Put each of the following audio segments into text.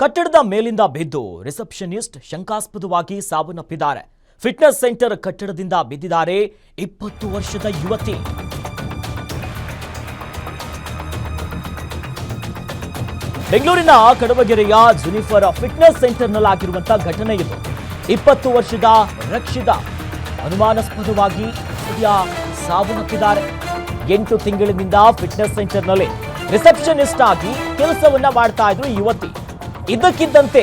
ಕಟ್ಟಡದ ಮೇಲಿಂದ ಬಿದ್ದು ರಿಸೆಪ್ಷನಿಸ್ಟ್ ಶಂಕಾಸ್ಪದವಾಗಿ ಸಾವನ್ನಪ್ಪಿದ್ದಾರೆ. ಫಿಟ್ನೆಸ್ ಸೆಂಟರ್ ಕಟ್ಟಡದಿಂದ ಬಿದ್ದಿದ್ದಾರೆ ಇಪ್ಪತ್ತು ವರ್ಷದ ಯುವತಿ. ಬೆಂಗಳೂರಿನ ಕಡಬಗೆರೆಯ ಜುನಿಫರ್ ಫಿಟ್ನೆಸ್ ಸೆಂಟರ್ನಲ್ಲಾಗಿರುವಂತಹ ಘಟನೆ ಇದು. ಇಪ್ಪತ್ತು ವರ್ಷದ ರಕ್ಷಿತ ಅನುಮಾನಾಸ್ಪದವಾಗಿ ಸಾವನ್ನಪ್ಪಿದ್ದಾರೆ. ಎಂಟು ತಿಂಗಳಿನಿಂದ ಫಿಟ್ನೆಸ್ ಸೆಂಟರ್ನಲ್ಲಿ ರಿಸೆಪ್ಷನಿಸ್ಟ್ ಆಗಿ ಕೆಲಸವನ್ನ ಮಾಡ್ತಾ ಇದ್ರು ಯುವತಿ. ಇದ್ದಕ್ಕಿದ್ದಂತೆ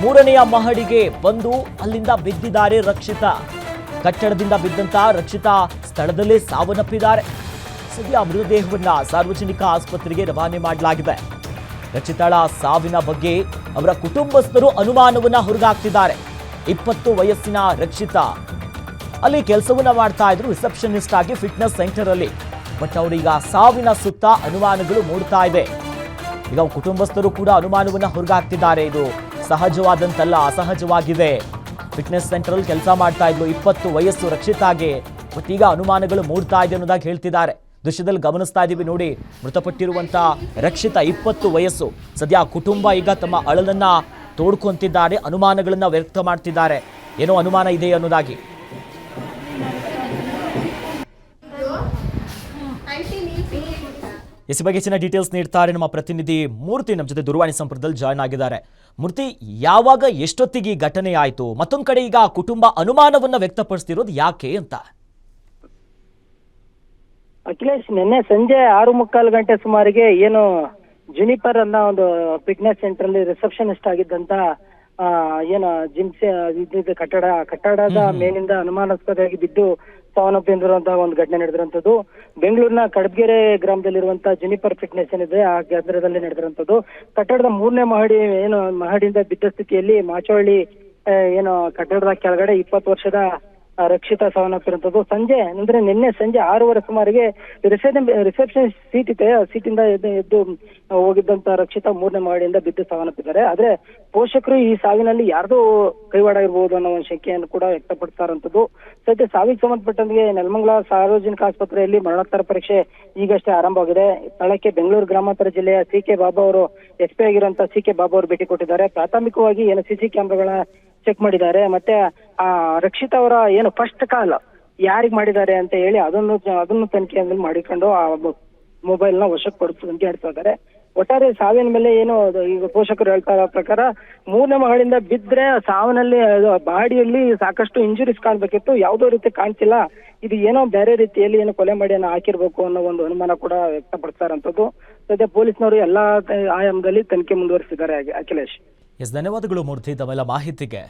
ಮೂರನೆಯ ಮಹಡಿಗೆ ಬಂದು ಅಲ್ಲಿಂದ ಬಿದ್ದಿದ್ದಾರೆ ರಕ್ಷಿತಾ. ಕಟ್ಟಡದಿಂದ ಬಿದ್ದಂತ ರಕ್ಷಿತಾ ಸ್ಥಳದಲ್ಲೇ ಸಾವನ್ನಪ್ಪಿದ್ದಾರೆ. ಸದ್ಯ ಮೃತದೇಹವನ್ನ ಸಾರ್ವಜನಿಕ ಆಸ್ಪತ್ರೆಗೆ ರವಾನೆ ಮಾಡಲಾಗಿದೆ. ರಚಿತಾಳ ಸಾವಿನ ಬಗ್ಗೆ ಅವರ ಕುಟುಂಬಸ್ಥರು ಅನುಮಾನವನ್ನ ಹೊರಗಾಕ್ತಿದ್ದಾರೆ. ಇಪ್ಪತ್ತು ವಯಸ್ಸಿನ ರಕ್ಷಿತಾ. ಅಲ್ಲಿ ಕೆಲಸವನ್ನ ಮಾಡ್ತಾ ಇದ್ರು ರಿಸೆಪ್ಷನಿಸ್ಟ್ ಆಗಿ ಫಿಟ್ನೆಸ್ ಸೆಂಟರ್ ಅಲ್ಲಿ. ಬಟ್ ಅವರೀಗ ಸಾವಿನ ಸುತ್ತ ಅನುಮಾನಗಳು ಮೂಡ್ತಾ ಇದೆ ಈಗ ಕುಟುಂಬಸ್ಥರು ಕೂಡ ಅನುಮಾನವನ್ನ ಹೊರಗಾಕ್ತಿದ್ದಾರೆ. ಇದು ಸಹಜವಾದಂತಲ್ಲ, ಅಸಹಜವಾಗಿದೆ. ಫಿಟ್ನೆಸ್ ಸೆಂಟರ್ ಕೆಲಸ ಮಾಡ್ತಾ ಇದ್ಲು, ಇಪ್ಪತ್ತು ವಯಸ್ಸು ರಕ್ಷಿತಾಗೆ ಈಗ ಅನುಮಾನಗಳು ಮೂಡ್ತಾ ಇದೆ ಅನ್ನೋದಾಗಿ ಹೇಳ್ತಿದ್ದಾರೆ. ದೃಶ್ಯದಲ್ಲಿ ಗಮನಿಸ್ತಾ ಇದ್ದೀವಿ ನೋಡಿ, ಮೃತಪಟ್ಟಿರುವಂತ ರಕ್ಷಿತ ಇಪ್ಪತ್ತು ವಯಸ್ಸು. ಸದ್ಯ ಕುಟುಂಬ ಈಗ ತಮ್ಮ ಅಳಲನ್ನ ತೋಡ್ಕೊಂತಿದ್ದಾರೆ, ಅನುಮಾನಗಳನ್ನ ವ್ಯಕ್ತ ಮಾಡ್ತಿದ್ದಾರೆ. ಏನೋ ಅನುಮಾನ ಇದೆ ಅನ್ನೋದಾಗಿ. ಎಸ್ ಬಗ್ಗೆ ಹೆಚ್ಚಿನ ಡೀಟೇಲ್ಸ್ ನೀಡ್ತಾರೆ ನಮ್ಮ ಪ್ರತಿನಿಧಿ ಮೂರ್ತಿ ನಮ್ಮ ಜೊತೆ ದೂರವಾಣಿ ಸಂಪರ್ಕದಲ್ಲಿ ಜಾಯ್ನ್ ಆಗಿದ್ದಾರೆ. ಮೂರ್ತಿ, ಯಾವಾಗ ಎಷ್ಟೊತ್ತಿಗೆ ಈ ಘಟನೆ ಆಯಿತು? ಮತ್ತೊಂದು ಕಡೆ ಈಗ ಕುಟುಂಬ ಅನುಮಾನವನ್ನ ವ್ಯಕ್ತಪಡಿಸ್ತಿರೋದು ಯಾಕೆ ಅಂತ? ಅಖಿಲೇಶ್, ನಿನ್ನೆ ಸಂಜೆ ಆರು ಮುಕ್ಕಾಲು ಗಂಟೆ ಸುಮಾರಿಗೆ ಏನು ಜುನಿಪರ್ ಅನ್ನೋ ಒಂದು ಫಿಟ್ನೆಸ್ ಸೆಂಟರ್ ಅಲ್ಲಿ ರಿಸೆಪ್ಷನಿಸ್ಟ್ ಆಗಿದ್ದಂತ ಆ, ಏನ ಜಿಮ್ ಇದ್ದಿದ್ದ ಕಟ್ಟಡ ಕಟ್ಟಡದ ಮೇಲಿಂದ ಅನುಮಾನಾಸ್ಪದವಾಗಿ ಬಿದ್ದು ಸಾವನ್ನಪ್ಪಿರುವಂತಹ ಒಂದು ಘಟನೆ ನಡೆದಿರುವಂತದ್ದು ಬೆಂಗಳೂರಿನ ಕಡಬಗೆರೆ ಗ್ರಾಮದಲ್ಲಿರುವಂತಹ ಜುನಿಪರ್ ಫಿಟ್ನೆಸ್ ಏನಿದೆ ಆ ಕೇಂದ್ರದಲ್ಲಿ ನಡೆದಿರುವಂತದ್ದು ಕಟ್ಟಡದ ಮೂರನೇ ಮಹಡಿ ಏನು ಮಹಡಿಯಿಂದ ಬಿದ್ದ ಸ್ಥಿತಿಯಲ್ಲಿ ಮಾಚವಳ್ಳಿ ಏನು ಕಟ್ಟಡದ ಕೆಳಗಡೆ ಇಪ್ಪತ್ತು ವರ್ಷದ ರಕ್ಷಿತಾ ಸಾವನ್ನಪ್ಪಿರುವಂಥದ್ದು. ಸಂಜೆ, ಅಂದ್ರೆ ನಿನ್ನೆ ಸಂಜೆ ಆರೂವರೆ ಸುಮಾರಿಗೆ ರಿಸೆಪ್ಷನ್ ರಿಸೆಪ್ಷನ್ ಸೀಟ್ ಇದೆ. ಸೀಟಿಂದ ಎದ್ದು ಹೋಗಿದ್ದಂತ ರಕ್ಷಿತಾ ಮೂರನೇ ಮಹಡಿಯಿಂದ ಬಿದ್ದು ಸಾವನ್ನಪ್ಪಿದ್ದಾರೆ. ಆದ್ರೆ ಪೋಷಕರು ಈ ಸಾವಿನಲ್ಲಿ ಯಾರ್ದೋ ಕೈವಾಡ ಇರಬಹುದು ಅನ್ನೋ ಒಂದು ಶಂಕೆಯನ್ನು ಕೂಡ ವ್ಯಕ್ತಪಡಿಸ್ತಾರಂತದ್ದು ಸದ್ಯ ಸಾವಿಗೆ ಸಂಬಂಧಪಟ್ಟಂಗೆ ನೆಲಮಂಗಲ ಸಾರ್ವಜನಿಕ ಆಸ್ಪತ್ರೆಯಲ್ಲಿ ಮರಣೋತ್ತರ ಪರೀಕ್ಷೆ ಈಗಷ್ಟೇ ಆರಂಭವಾಗಿದೆ. ಸ್ಥಳಕ್ಕೆ ಬೆಂಗಳೂರು ಗ್ರಾಮಾಂತರ ಜಿಲ್ಲೆಯ ಸಿ ಕೆ ಬಾಬಾ ಅವರು ಎಸ್ ಪಿ ಆಗಿರುವಂತ ಸಿ ಕೆ ಬಾಬಾ ಅವರು ಭೇಟಿ ಕೊಟ್ಟಿದ್ದಾರೆ. ಪ್ರಾಥಮಿಕವಾಗಿ ಏನು ಸಿಸಿ ಕ್ಯಾಮ್ರಾಗಳ ಚೆಕ್ ಮಾಡಿದ್ದಾರೆ. ಮತ್ತೆ, ಆ, ರಕ್ಷಿತ್ ಅವರ ಏನು ಫಸ್ಟ್ ಕಾಲ್ ಯಾರಿಗ್ ಮಾಡಿದ್ದಾರೆ ಅಂತ ಹೇಳಿ ಅದನ್ನು ಅದನ್ನು ತನಿಖೆ ಮಾಡಿಕೊಂಡು ಆ ಮೊಬೈಲ್ನ ವಶಕ್ಕೆ ಅಂತ ಹೇಳ್ತಾ ಇದ್ದಾರೆ. ಒಟ್ಟಾರೆ ಸಾವಿನ ಮೇಲೆ ಏನು ಅದು, ಈಗ ಪೋಷಕರು ಹೇಳ್ತಾ ಇರೋ ಪ್ರಕಾರ ಮೂರನೇ ಮಗಳಿಂದ ಬಿದ್ರೆ ಸಾವಿನಲ್ಲಿ, ಅದು ಬಾಡಿಯಲ್ಲಿ ಸಾಕಷ್ಟು ಇಂಜುರೀಸ್ ಕಾಣ್ಬೇಕಿತ್ತು. ಯಾವುದೋ ರೀತಿ ಕಾಣ್ತಿಲ್ಲ. ಇದು ಏನೋ ಬೇರೆ ರೀತಿಯಲ್ಲಿ ಏನೋ ಕೊಲೆ ಮಾಡಿ ಏನೋ ಹಾಕಿರ್ಬೇಕು ಅನ್ನೋ ಒಂದು ಅನುಮಾನ ಕೂಡ ವ್ಯಕ್ತಪಡಿಸ್ತಾರಂತದ್ದು ಸದ್ಯ ಪೊಲೀಸ್ನವರು ಎಲ್ಲಾ ಆಯಾಮದಲ್ಲಿ ತನಿಖೆ ಮುಂದುವರಿಸಿದ್ದಾರೆ ಅಖಿ- ಅಖಿಲೇಶ್. ಎಸ್ ಧನ್ಯವಾದಗಳು ಮೂರ್ತಿ ತಮ್ಮೆಲ್ಲ ಮಾಹಿತಿಗೆ.